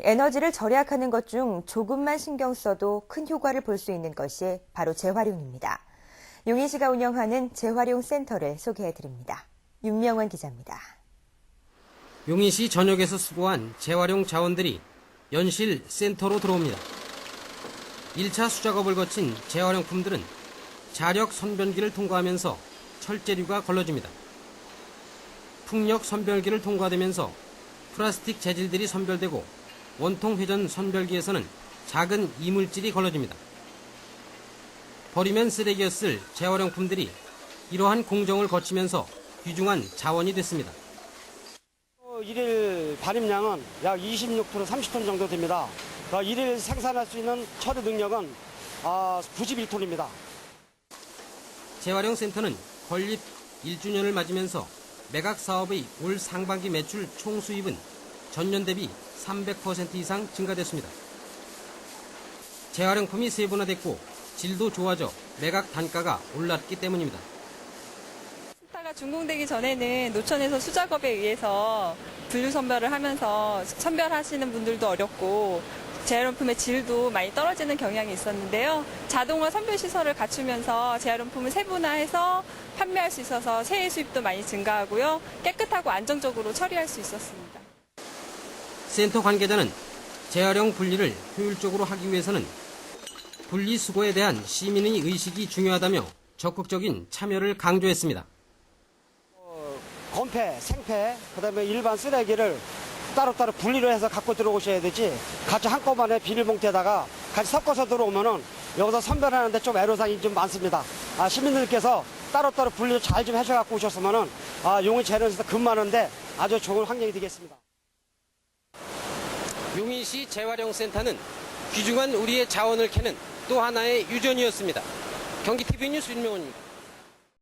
에너지를 절약하는 것 중 조금만 신경 써도 큰 효과를 볼 수 있는 것이 바로 재활용입니다. 용인시가 운영하는 재활용 센터를 소개해 드립니다. 윤명원 기자입니다. 용인시 전역에서 수거한 재활용 자원들이 연실 센터로 들어옵니다. 1차 수작업을 거친 재활용품들은 자력 선변기를 통과하면서 철제류가 걸러집니다. 풍력 선별기를 통과되면서 플라스틱 재질들이 선별되고 원통 회전 선별기에서는 작은 이물질이 걸러집니다. 버리면 쓰레기였을 재활용품들이 이러한 공정을 거치면서 귀중한 자원이 됐습니다. 어, 일일 반입량은 약 26% 30톤 정도 됩니다. 어, 일일 생산할 수 있는 처리 능력은 아, 91톤입니다. 재활용 센터는 건립 1주년을 맞으면서 매각 사업의 올 상반기 매출 총 수입은 전년 대비 300% 이상 증가됐습니다. 재활용품이 세분화됐고 질도 좋아져 매각 단가가 올랐기 때문입니다. 센터가 준공되기 전에는 노천에서 수작업에 의해서 분류 선별을 하면서 선별하시는 분들도 어렵고 재활용품의 질도 많이 떨어지는 경향이 있었는데요. 자동화 선별 시설을 갖추면서 재활용품을 세분화해서 판매할 수 있어서 세해 수입도 많이 증가하고요. 깨끗하고 안정적으로 처리할 수 있었습니다. 센터 관계자는 재활용 분리를 효율적으로 하기 위해서는 분리 수거에 대한 시민의 의식이 중요하다며 적극적인 참여를 강조했습니다. 건폐, 생폐, 그다음에 일반 쓰레기를 따로따로 분리를 해서 갖고 들어오셔야 되지 같이 한꺼번에 비닐봉투에다가 같이 섞어서 들어오면은 여기서 선별하는데 좀 애로사항이 좀 많습니다. 아, 시민들께서 따로따로 분리를 잘 좀 해서 갖고 오셨으면은 아, 용인 재련에서 근무하는데 아주 좋은 환경이 되겠습니다. 용인시 재활용 센터는 귀중한 우리의 자원을 캐는 또 하나의 유전이었습니다. 경기TV 뉴스 윤명원입니다.